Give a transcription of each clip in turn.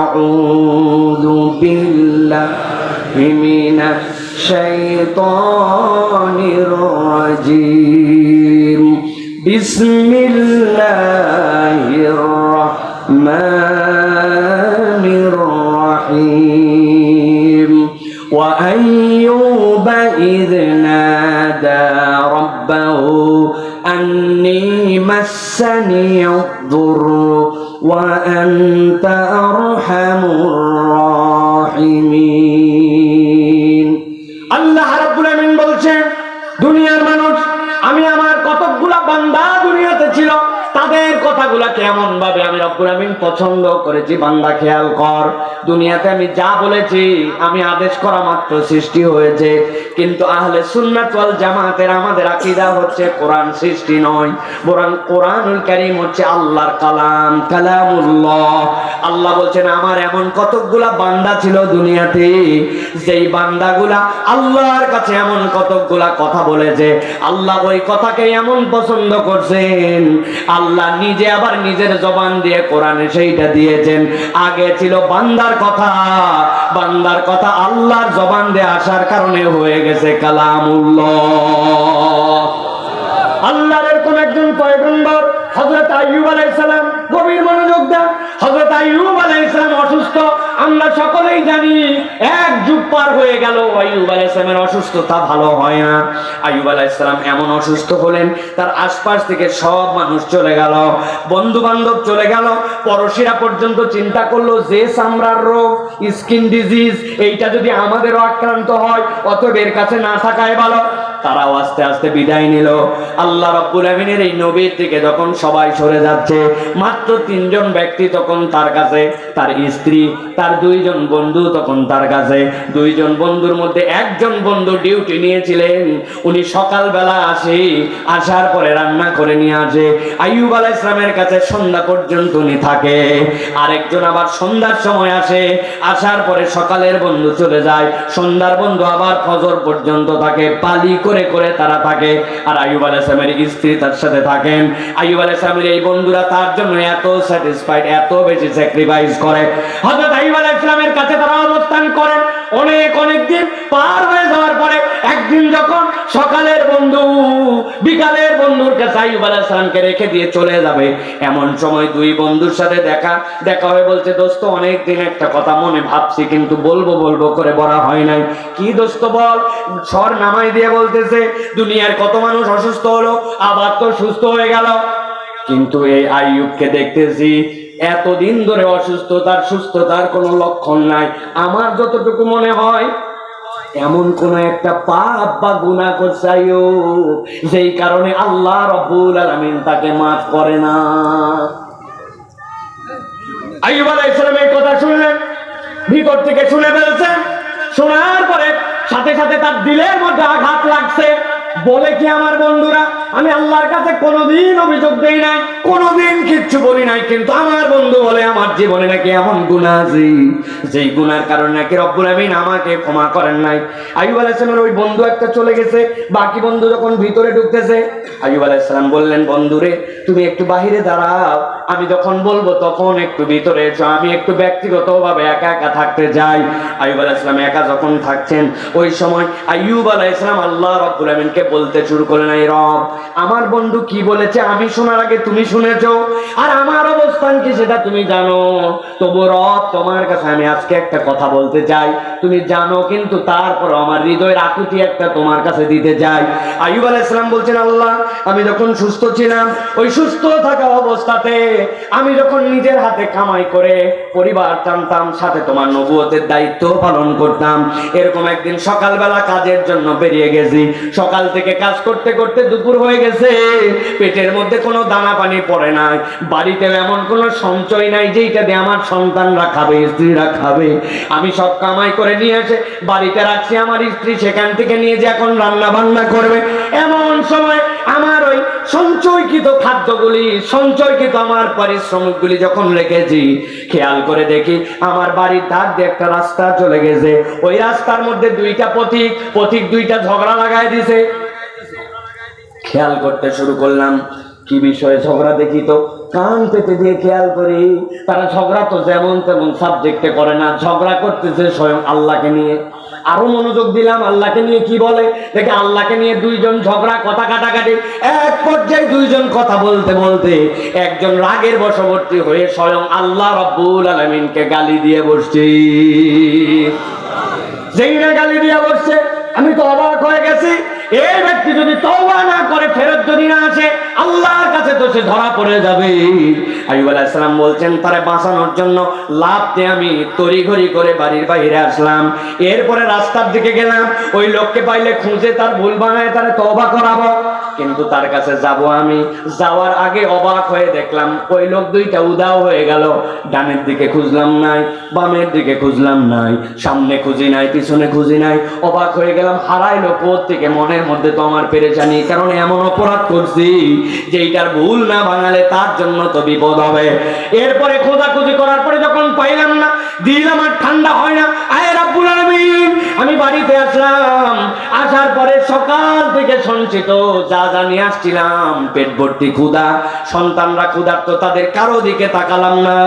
أعوذ بالله من الشيطان الرجيم. بسم الله الرحمن الرحيم. وأيوب إذ نادى ربه أني مسني الضر. وأنت أرحم الراحمين পছন্দ করেছি, বান্দা খেয়াল কর। দুনিয়াতে আমি যা বলেছি, আমি আদেশ করা মাত্র সৃষ্টি হয়েছে। কিন্তু আহলে সুন্নাত ওয়াল জামাতের আমাদের আকীদা হচ্ছে কোরআন সৃষ্টি নয়, বরং কোরআনুল কারীম হচ্ছে আল্লাহর কালাম, কালামুল্লাহ। আল্লাহ বলছেন, আমার এমন কতকগুলা বান্দা ছিল দুনিয়াতে, যেই বান্দাগুলা আল্লাহর কাছে এমন কতকগুলা কথা বলেছে। আল্লাহ ওই কথাকে এমন পছন্দ করছেন, আল্লাহ নিজে আবার নিজের জবান দিয়ে কোরআনে সেইটা দিয়েছেন। আগে ছিল বান্দার কথা। বান্দার কথা আল্লাহর জবান দিয়ে আসার কারণে হয়ে গেছে কালামুল্লাহ। আল্লাহর কোন একজন পয়গম্বর হজরত আইয়ুব আলাইহিস সালাম গভীর মনোযোগ দেন। হজরত আইয়ুব আলাইহিস সালাম অসুস্থ। আমরা সকলেই জানি, এক যুগ পার হয়ে গেল, আইয়ুব আলাইহিস সালামের অসুস্থতা ভালো হয় না। আইয়ুব আলাইহিস সালাম এমন অসুস্থ হলেন, তার আশপাশ থেকে সব মানুষ চলে গেল বন্ধু বান্ধব চলে গেল, পড়শিরা পর্যন্ত চিন্তা করল, যে চামড়ার রোগ, স্কিন ডিজিজ, এইটা যদি আমাদেরও আক্রান্ত হয়, অতএব এর কাছে না থাকাই ভালো। তারাও আস্তে আস্তে বিদায় নিল। আল্লাহ রাব্বুল আমিনের এই নবীর থেকে যখন সবাই সরে যাচ্ছে, মাত্র তিনজন ব্যক্তি তখন তার কাছে, তার স্ত্রী, তার দুইজন বন্ধু তখন তার কাছে। দুইজন বন্ধুর মধ্যে একজন বন্ধু ডিউটি নিয়েছিলেন। উনি সকালবেলা আসে, আসার পরে রান্না করে নিয়ে আসে। আইয়ুব আলাইহিস ইসলামের কাছে সন্ধ্যা পর্যন্ত উনি থাকে। আরেকজন আবার সন্ধ্যার সময় আসে, আসার পরে সকালের বন্ধু চলে যায়। সন্ধ্যার বন্ধু আবার ফজর পর্যন্ত থাকে, পালি করে করে তারা থাকে। আর আয়ুব আলাই সালামের স্ত্রী তার সাথে থাকেন। আয়ুব আলাই সালামের এই বন্ধুরা তার জন্য এত স্যাটিসফাইড এত বেশি স্যাক্রিফাইস করে। হযরত আয়ুব আলাই সালামের কাছে তারা অবস্থান করেন। অনেক অনেক দিন পার হয়ে যাওয়ার পরে একদিন যখন সকালের বন্ধু বিকালের বন্ধুর কাছে আইয়ুব আলাইহিস সালামকে রেখে দিয়ে চলে যাবে। এমন সময় দুই বন্ধুর সাথে দেখা দেখা হয়ে বলছে, দোস্ত অনেক দিন একটা কথা মনে ভাবছি, কিন্তু বলব বলব করে বলা হয় নাই। কি দোস্ত, বল? স্বর নামাই দিয়ে বলতেছে, দুনিয়ার কত মানুষ অসুস্থ হলো, আবার তো সুস্থ হয়ে গেল। কিন্তু এই আইয়ুবকে দেখতেছি, এতদিন ধরে অসুস্থতার সুস্থতার কোনো লক্ষণ নাই। আমার যতটুকু মনে হয় এমন কোন একটা পাপ বা গুণা করছাই আইয়ুব যেই কারণে আল্লাহ রব্বুল আলামিন তাকে মাফ করে না। আইয়ুব আলাইহিস সালাম এই কথা শুনলেন, ভিতর থেকে শুনে ফেলছেন, শোনার পরে সাথে সাথে তার দিলের মধ্যে আঘাত লাগছে। বলে কি আমার বন্ধুরা? আমি আল্লাহর কাছে কোনোদিন অভিযোগ দেই নাই, কোনোদিন কিচ্ছু বলি নাই, কিন্তু আমার বন্ধু বলে আমার জীবনে নাকি এমন গুণা আছে। যেই গুনার কারণে নাকি রব্বুল আমিন আমাকে ক্ষমা করেন নাই। আইয়ুব আলাইহিস সালামের ওই বন্ধু একটা চলে গেছে, বাকি বন্ধু যখন ভিতরে ঢুকতেছে, আইয়ুব আলাইহিস সালাম বললেন, বন্ধুরে, তুমি একটু বাহিরে দাঁড়াও। আমি যখন বলব, তখন একটু ভিতরে এসো। আমি একটু ব্যক্তিগতভাবে একা একা থাকতে যাই আইয়ুব আলাইহিস সালাম একা যখন থাকছেন ওই সময় আইয়ুব আলাইহিস ইসলাম আল্লাহ রাব্বুল আমিনকে বলতে শুরু করলেন এই রব, আমার বন্ধু কি বলেছে আমি শোনার আগে তুমি শুনেছো? আর আমার অবস্থান কি সেটা তুমি জানো? তবু রব, তোমার কাছে আমি আজকে একটা কথা বলতে চাই। তুমি জানো, কিন্তু তারপর আমার হৃদয়ের আকুতি একটা তোমার কাছে দিতে চাই। আইয়ুব আলাইহিস ইসলাম বলছেন, আল্লাহ, আমি যখন সুস্থ ছিলাম, ওই সুস্থ থাকা অবস্থাতে আমি যখন নিজের হাতে কামাই করে পরিবার টানতাম, সাথে তোমার নবুয়তের দায়িত্ব পালন করতাম। এরকম একদিন সকালবেলা কাজের জন্য বেরিয়ে গেছি। সকাল থেকে কাজ করতে করতে দুপুর হয়ে গেছে। পেটের মধ্যে কোনো দানা পানি পড়ে নাই। বাড়িতে এমন কোনো সঞ্চয় নাই যেইটা দিয়ে আমার সন্তানরা খাবে, স্ত্রীরা খাবে। আমি সব কামাই করে নিয়ে এসে বাড়িতে রাখছি, আমার স্ত্রী সেখান থেকে নিয়ে যে এখন রান্না বান্না করবে। এমন সময় আমার ওই সঞ্চয়কৃত খাদ্যগুলি, সঞ্চয়কৃত আমার পারিশ্রমিকগুলি যখন রেখেছি, খেয়াল করে দেখি আমার বাড়ির ধার দিয়ে একটা রাস্তা চলে গেছে। ওই রাস্তার মধ্যে দুইটা পথিক পথিক দুইটা ঝগড়া লাগাই দিছে। খেয়াল করতে শুরু করলাম, কি বিষয়ে ঝগড়া দেখি তো? কান পেতে দিয়ে খেয়াল করি, তারা ঝগড়া তো যেমন তেমন সাবজেক্টে করে না, ঝগড়া করতেছে স্বয়ং আল্লাহকে নিয়ে। আরও মনোযোগ দিলাম, আল্লাহকে নিয়ে কি বলে? দেখে আল্লাহকে নিয়ে দুইজন ঝগড়া, কথা কাটাকাটি, এক পর্যায়ে দুইজন কথা বলতে বলতে একজন রাগের বশবর্তী হয়ে স্বয়ং আল্লাহ রব্বুল আলমিনকে গালি দিয়ে বসছি। যেই না গালি দিয়ে বসছে, আমি তো অবাক হয়ে গেছি। এই ব্যক্তি যদি তওবা না করে, ফেরত যদি না আসে, আল্লাহর কাছে তো সে ধরা পড়ে যাবে। আইব আলাইসালাম বলছেন, তারে বাঁচানোর জন্য লাভ দিয়ে আমি তড়িঘড়ি করে বাড়ির বাইরে আসলাম। এরপরে রাস্তার দিকে গেলাম। ওই লোককে পাইলে খুঁজে তার ভুল বানায় তারে তওবা করাবো। কিন্তু তার কাছে যাব আমি। যাওয়ার আগে অবাক হয়ে দেখলাম, ওই লোক দুইটা উদাও হয়ে গেল। ডানের দিকে খুঁজলাম নাই, বামের দিকে খুঁজলাম নাই, সামনে খুঁজি নাই, পিছনে খুঁজি নাই। অবাক হয়ে গেলাম হারাইলো কোথ থেকে? মনের মধ্যে তো আমার পেরেছানি কারণ এমন অপরাধ করছি যে এইটার ভুল না ভাঙালে তার জন্য তো বিপদ হবে। এরপরে খোঁজাখুঁজি করার পরে যখন পাইলাম না, দিলাম আর ঠান্ডা হয় না, আয় রাব্বুল আমি বাড়িতে আসলাম। আসার পরে সকাল থেকে সঞ্চিত, যা যা নিয়ে আসছিলাম, পেট ভর্তি ক্ষুদা সন্তানরা ক্ষুধার্ত, তাদের কারও দিকে তাকালাম না।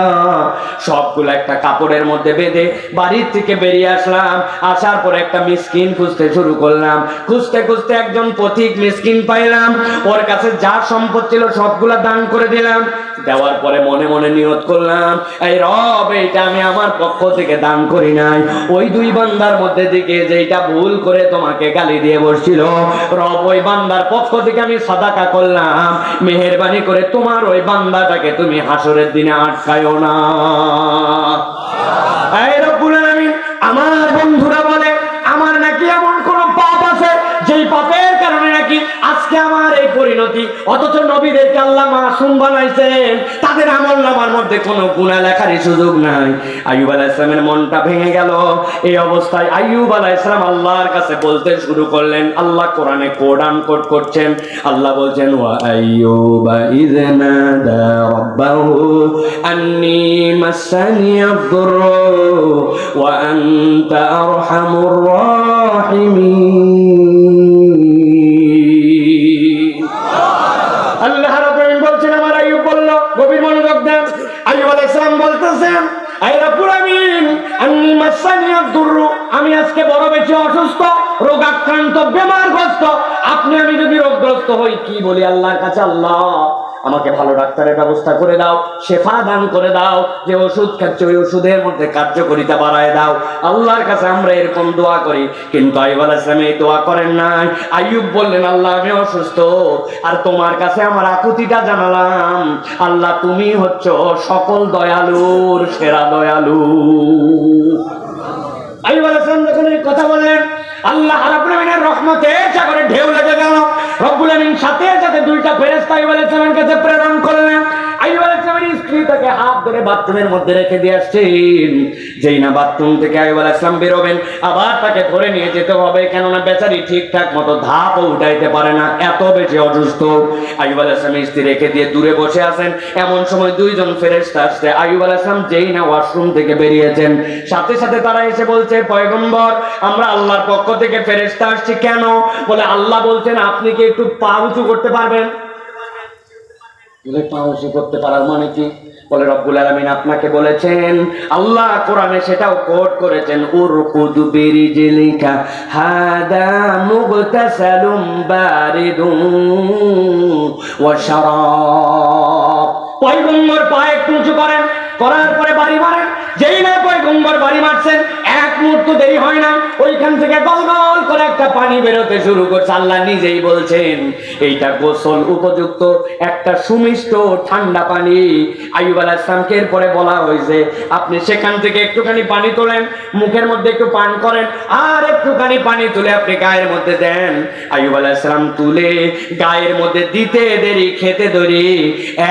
সবগুলো একটা কাপড়ের মধ্যে বেঁধে বাড়ির থেকে বেরিয়ে আসলাম। আসার পরে একটা মিসকিন খুঁজতে শুরু করলাম। খুঁজতে খুঁজতে একজন পথিক মিসকিন পাইলাম। ওর কাছে যা সম্পদ ছিল সবগুলা দান করে দিলাম। দেওয়ার পরে মনে মনে নিয়ত করলাম, এই রব, এইটা আমি আমার পক্ষ থেকে দান করি নাই। ওই দুই বান্দার মধ্যে থেকে যেটা ভুল করে তোমাকে গালি দিয়ে বসছিল। রব ওই বান্দার পক্ষ থেকে আমি সাদাকা করলাম। মেহেরবানি করে তোমার ওই বান্দাটাকে তুমি হাসরের দিনে আটকায়ও না। আমার বন্ধুরা বলে, আমার নাকি এমন কোন পাপ আছে, যেই পাপের কারণে নাকি আজকে আমার এই পরিণতি। অথচ নবীদেরকে আল্লাহ মাসুম বানাইছেন। তাদের আমল নামার মধ্যে কোনো গুণা লেখারই সুযোগ নাই। আইয়ুব আলাইসলামের মনটা ভেঙে গেল। এই অবস্থায় আইয়ুব আলাইসলাম আল্লাহর কাছে বলতে শুরু করলেন, আল্লাহ কোরআনে কোরআন কোট করছেন। আল্লাহ বলছেন, ওয়া আইয়ুবা ইয আন্নী মাসানি আদ-দুররু ওয়া আনতা আরহামুর রাহিমিন। আপনি, আমি যদি রোগগ্রস্ত হই, কি বলি আল্লাহর কাছে? আল্লাহ, আমাকে ভালো ডাক্তারের ব্যবস্থা করে দাও, শেফা দান করে দাও, যে ওষুধ খাচ্ছে, ওই ওষুধের মধ্যে কার্যকরিতা বাড়ায় দাও। আল্লাহর কাছে আমরা এরকম দোয়া করি, কিন্তু আইব আলাইসলাম এই দোয়া করেন নাই। আইয়ুব বললেন, আল্লাহ, আমি অসুস্থ, আর তোমার কাছে আমার আকুতিটা জানালাম। আল্লাহ, তুমি হচ্ছ সকল দয়ালুর, সেরা দয়ালু। আইব আলাইসলাম যখন এই কথা বলেন আল্লাহ রাব্বুল আমিনের রহমতে সাগরে ঢেউ লেগে গেল। রব্বুল সাথে সাথে দুইটা ফেরেশতা আইব আলাইহিসসালামের কাছে প্রেরণ করলেন। আইয়ুব স্ত্রী তাকে হাত ধরে বাথরুমের মধ্যে রেখে দিয়ে আসছেন যেই না বাথরুম থেকে আইব আলাইহিসসালাম বেরোবেন। আবার তাকে ধরে নিয়ে যেতে হবে, কেননা বেচারি ঠিকঠাক মতো উঠাইতে পারে না, এত বেশি অসুস্থ। আইব আলাইহিসসালামের স্ত্রী রেখে দিয়ে দূরে বসে আছেন। এমন সময় দুইজন আসছে। আইব আলাইহিসসালাম যেই না ওয়াশরুম থেকে বেরিয়েছেন। সাথে সাথে তারা এসে বলছে, পয়গম্বর, আমরা আল্লাহর পক্ষ থেকে ফেরেশতা আসছি কেন? বলে, আল্লাহ বলছেন, আপনি কি একটু পা উঁচু করতে পারবেন? পা উঁচু করতে পারার মানে কি? বলে, রব্বুল আলামিন আপনাকে বলেছেন, আল্লাহ কোরআনে সেটাও কোট করেছেন, উরকুদ বিরিজলিকা, হাদা একটু উঁচু করেন, করার পরে বাড়ি মারেন। যেই না পয়গম্বর বাড়ি মারছেন, এক মুহূর্ত দেরি হয় না, ওইখান থেকে গল গল করে একটা পানি বেরোতে শুরু করছে, আল্লাহ নিজেই বলছেন, এইটা গোসল উপযুক্ত, একটা সুমিষ্ট ঠান্ডা পানি। আইয়ুব আলাহ ইসলামকে এরপরে বলা হয়েছে, আপনি সেখান থেকে একটুখানি পানি তোলেন, মুখের মধ্যে একটু পান করেন, আর একটুখানি পানি তুলে আপনি গায়ের মধ্যে দেন। আইয়ুব আলাহ ইসলাম তুলে গায়ের মধ্যে দিতে দেরি, খেতে দেরি।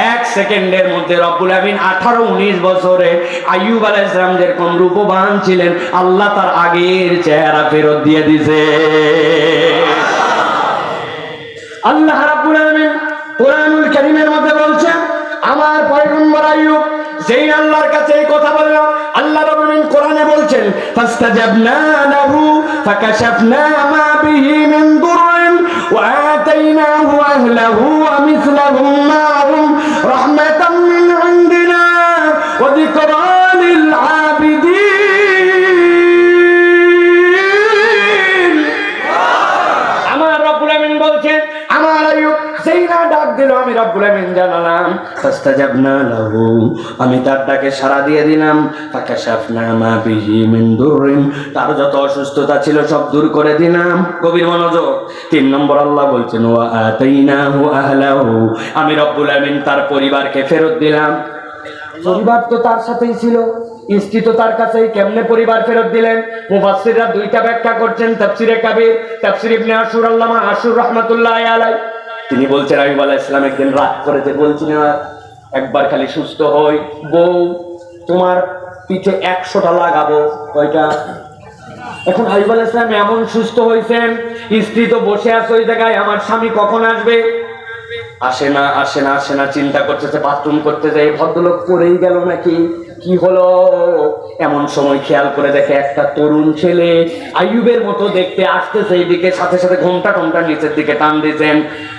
এক সেকেন্ডের মধ্যে রব্বুল আমিন আঠারো উনিশ বছরে আইয়ুব আলাহ ইসলাম যেরকম রূপবান ছিলেন, আল্লাহ তার আগের চেহারা ফেরত দিয়ে দিছে আল্লাহ রাব্বুল আলামিন কোরআনুল কারীমের মধ্যে বলছেন, আমার পয়গম্বর আইয়ুব যেই আল্লাহর কাছে এই কথা বলল, আল্লাহ রাব্বুল কোরআনে বলছেন, ফাস্তাজাবনা লাহু ফাকাশাফনা মা বিহি মিন দুররিন ওয়া আতাইনাহু আহলাহু ওয়া মিসলাহুম মা'হুম রাহমাতাম আমিন জানালাম। ফাস্তাজাবনা লাহু আমি তার ডাকে সাড়া দিয়ে দিলাম। ফাকাশাফনা মা বিহি মিন দুররিন তার যত অসুস্থতা ছিল সব দূর করে দিলাম। গভীর মনোযোগ। তিন নম্বর আল্লাহ বলছেন ওয়া আতাইনাহু আহলাহু আমি রব্বুল আমিন তার পরিবারকে ফেরত দিলাম। পরিবার তো তার সাথেই ছিল। স্ত্রী তো তার কাছেই। কেমনে পরিবার ফেরত দিলেন? মুফাসসিররা দুইটা ব্যাখ্যা করছেন তাফসিরে কাবির তাফসির ইবনে আশুর আল্লামা আশুর রাহমাতুল্লাহ আলাই তিনি বলছেন, আমি আলাহ ইসলাম একদিন রাত করেছে বলছিলেন আর একবার খালি সুস্থ হই। বউ, তোমার পিঠে একশোটা লাগাবো, কয়টা? এখন আইব আলাইহিস সালাম এমন সুস্থ হয়েছেন স্ত্রী তো বসে আছে ওই জায়গায়, আমার স্বামী কখন আসবে? আসে না আসে না আসে না, চিন্তা করতেছে, বাথরুম করতে যাই, ভদ্রলোক পড়েই গেল নাকি? কি হলো? এমন সময় খেয়াল করে দেখে একটা তরুণ ছেলে আইয়ুবের মতো দেখতে আসতেছে এইদিকে, সাথে সাথে ঘোমটা টমটা নিচের দিকে টান দিয়েছেন।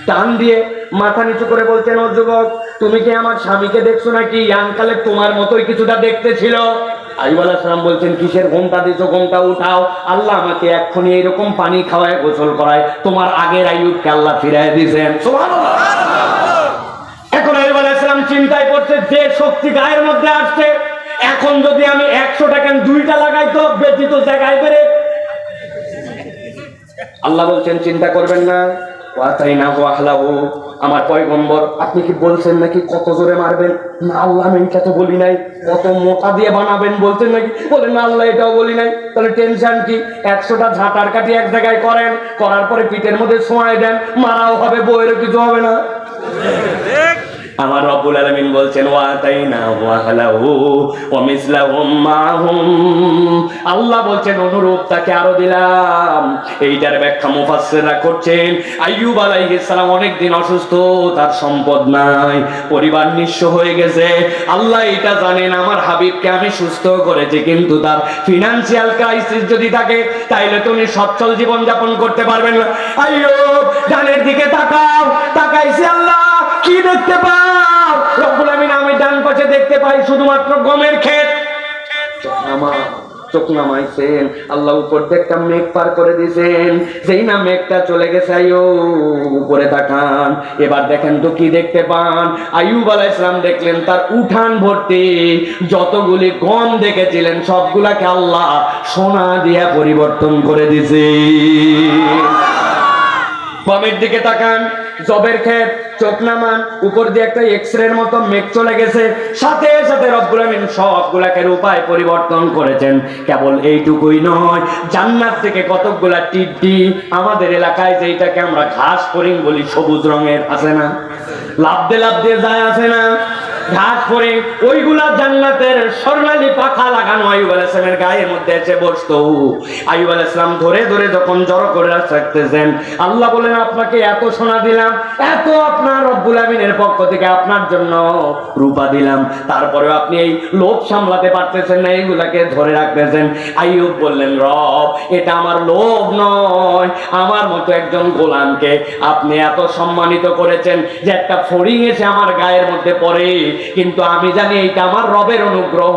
টান দিয়ে মাথা নিচু করে বলছেন, ও যুবক, তুমি কি আমার স্বামীকে দেখছ নাকি? ইয়াংকালে তোমার মতোই কিছুটা দেখতে ছিল। আইব বলছেন, কিসের ঘোমটা দিছো ঘোমটা উঠাও। আল্লাহ আমাকে এক্ষুনি এইরকম পানি খাওয়ায় গোসল করায়। তোমার আগের আইয়ুবকে আল্লাহ ফিরায় দিয়েছেন এখন আইব আলাইহিস সালাম চিন্তায় করছে যে শক্তি গায়ের মধ্যে আসছে এখন যদি আমি একশো টাকা দুইটা লাগাই তো ব্যতীত জায়গায় বেড়ে। আল্লাহ বলছেন চিন্তা করবেন না। আমার পয়গম্বর আপনি কি বলছেন নাকি? কত জোরে মারবেন? না আল্লাহ আমি এটা তো বলি নাই। কত মোটা দিয়ে বানাবেন বলছেন নাকি? বলেন না আল্লাহ এটাও বলি নাই। তাহলে টেনশন কি? একশোটা ঝাঁটার কাটি এক জায়গায় করেন করার পরে পিঠের মধ্যে ছোঁয়ায় দেন মারাও হবে বইয়েরও কিছু হবে না। আমার রব্বুল আলামিন বলছেন ওয়াতাইনা ওয়াহলাহু ওয়া মিসলাহুম মাহুম। আল্লাহ বলছেন, অনুরূপ তাকে আরও দিলাম। এইটার ব্যাখ্যা মুফাসসিররা করছেন। আইয়ুব আলাইহিস সালাম অনেক দিন অসুস্থ, তার সম্পদ নাই, পরিবার নিঃস্ব হয়ে গেছে। আল্লাহ এটা জানেন, আমার হাবিবকে আমি সুস্থ করেছি, কিন্তু তার ফিনান্সিয়াল ক্রাইসিস যদি থাকে, তাইলে তুমি সচ্ছল জীবন যাপন করতে পারবেন না। আইয়ুব, ডানের দিকে তাকাও, তাকাইছি আল্লাহ। কি দেখতে পাও? রব্বুল আমিন, আমি ডান পাশে দেখতে পাই শুধুমাত্র গমের ক্ষেত। নামা চোখ নামাইছেন। আল্লাহ উপর একটা মেঘ পার করে দিয়েছেন। যেই না মেঘটা চলে গেছে আয়ুব উপরে তাকান। এবার দেখেন তো কি দেখতে পান। আয়ুব আলাহ ইসলাম দেখলেন, তার উঠান ভর্তি। যতগুলি গম দেখেছিলেন, সবগুলাকে আল্লাহ সোনা দিয়া পরিবর্তন করে দিছে বামের দিকে তাকান, জবের ক্ষেত, চোখ নামান, উপর দিয়ে একটা এক্স রের মতো মেঘ চলে গেছে। সাথে সাথে রব্বুল আমিন সবগুলাকে উপায় পরিবর্তন করেছেন। কেবল এইটুকুই নয়, জান্নাত থেকে কতকগুলা টিড্ডি আমাদের এলাকায় যেটাকে আমরা ঘাস ফড়িং বলি, সবুজ রঙের আছে না? লাভদে দিয়ে যায় আছে না? ঘাস পরে ওইগুলা জান্নাতের স্বর্ণালী পাখা লাগানো। আইব আলাইসলামের গায়ের মধ্যে এসে বসতো। আইব আলাইসলাম ধরে ধরে যখন জড়ো করে রাখতেছেন, আল্লাহ বলেন, আপনাকে এত সোনা দিলাম, এত আপনার রব্বুল আমিনের পক্ষ থেকে আপনার জন্য রূপা দিলাম। তারপরেও আপনি এই লোভ সামলাতে পারতেছেন না, এইগুলাকে ধরে রাখতেছেন। আইয়ুব বললেন, রব, এটা আমার লোভ নয়। আমার মতো একজন গোলামকে আপনি এত সম্মানিত করেছেন যে একটা ফড়িং এসে আমার গায়ের মধ্যে পড়ে। কিন্তু আমি জানি এইটা আমার রবের অনুগ্রহ।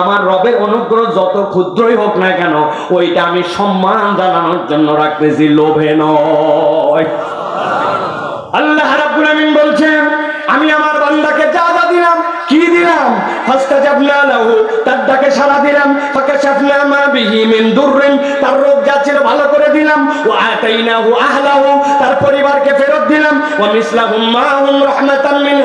আমার রবের অনুগ্রহ যত ক্ষুদ্রই হোক না কেন, ওইটা আমি সম্মান জানানোর জন্য রাখতেছি, লোভে নয়। আল্লাহ রাব্বুল আমিন বলছেন, আমি আমার বান্দাকে যা যা দিলাম, কি দিলাম? লাহু, তার ডাকে দিলাম মা বিহি মিন দুররিন, তার রোগ যা ছিল ভালো করে দিলাম আতাইনাহু আহলাহু, তার পরিবারকে ফেরত দিলাম, ওয়া মিসলাহুম রাহমাতান মিন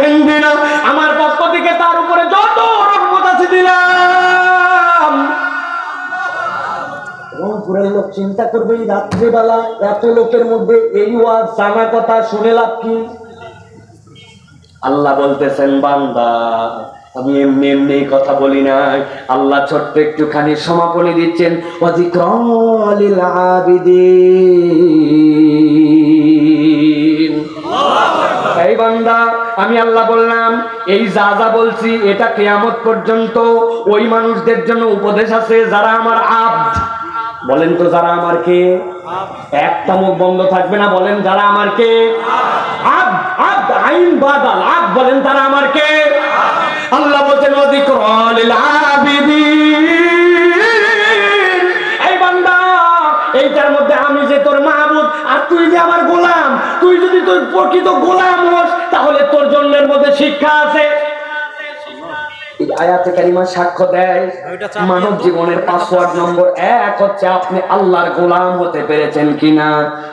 চিন্তা করবে এই রাত্রিবেলা, এত লোকের মধ্যে এই ওয়াজ, জানা কথা শুনে লাভ কি? আল্লাহ বলতেছেন, বান্দা, আমি এমনি এমনি কথা বলি নাই। আল্লাহ ছোট্ট একটুখানি সমাপনী দিচ্ছেন এই বান্দা, আমি আল্লাহ বললাম, এই যা যা বলছি, এটা কেয়ামত পর্যন্ত ওই মানুষদের জন্য উপদেশ আছে যারা আমার আব্দ। বলেন তো যারা আমার কে? একটা মুখ বন্ধ থাকবে না, বলেন যারা আমার কে? আইন বাদাল আব্দ বলেন তারা আমার কে? আল্লাহ বলছেন বান্দা, এইটার মধ্যে আমি যে তোর মাহবুদ আর তুই যে আমার গোলাম, তুই যদি তোর প্রকৃত গোলাম হোস, তাহলে তোর জন্মের মধ্যে শিক্ষা আছে। আয়াতে কারিমা সাক্ষ্য দেয় মানব জীবনের পাসওয়ার্ড নম্বর এক হচ্ছে আপনি আল্লাহর গোলাম হতে পেরেছেন কিনা?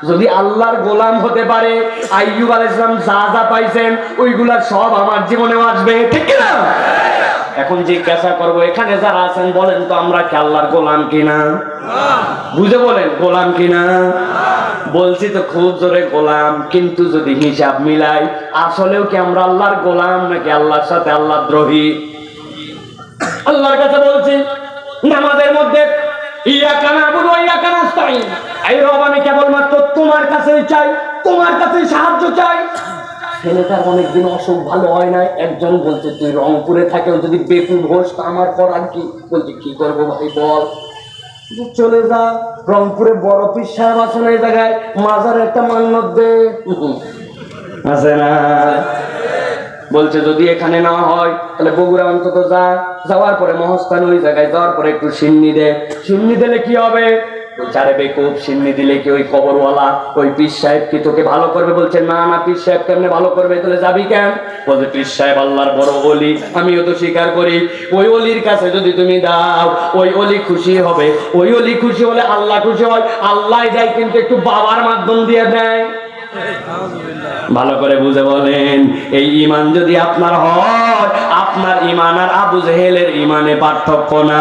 যদি আল্লাহর গোলাম হতে পারে আইয়ুব আলাইহিস সালাম যা যা পাইছেন ওইগুলা সব আমার জীবনেও আসবে ঠিক কিনা? এখন জিজ্ঞাসা করব এখানে যারা আছেন বলেন তো আমরা কি আল্লাহর গোলাম কিনা? বুঝে বলেন গোলাম কিনা? বলছি তো খুব জোরে গোলাম কিন্তু যদি হিসাব মিলাই আসলেও কি আমরা আল্লাহর গোলাম নাকি আল্লাহর সাথে আল্লাহ দ্রোহী? আল্লাহর কাছে বলছি, নামাজের মধ্যে কেবলমাত্র তোমার কাছেই চাই, তোমার সাহায্য অসুখ ভালো হয় নাই। একজন বলছে, তুই রংপুরে থাকেও, যদি আমার করার কি? বলছি, কি করব ভাই, বল। চলে যা, রংপুরে বড় পীর সাহেব আছেন এই জায়গায়, মাজার একটা মান্নত দে। আছে না। বলছে, যদি এখানে না হয়, তাহলে বগুড়া অন্তত যা, যাওয়ার পরে মহস্থান ওই জায়গায় যাওয়ার পরে একটু সিন্নি দে। সিন্নি দিলে কি হবে? চারে বেকুব, সিন্নি দিলে কি ওই কবরওয়ালা, ওই পীর সাহেব কি তোকে ভালো করবে? বলছে, না না, পীর সাহেব কেমনে ভালো করবে? তাহলে যাবি কেন? বলছে, পীর সাহেব আল্লাহর বড় অলি, আমিও তো স্বীকার করি। ওই অলির কাছে যদি তুমি দাও, ওই অলি খুশি হবে। ওই অলি খুশি হলে আল্লাহ খুশি হয়। আল্লাহ যায় কিন্তু একটু বাবার মাধ্যম দিয়ে দেয়। ভালো করে বুঝে বলেন, এই ইমান যদি আপনার হয়, আপনার ইমান আর আবু জেহেলের ইমানে পার্থক্য না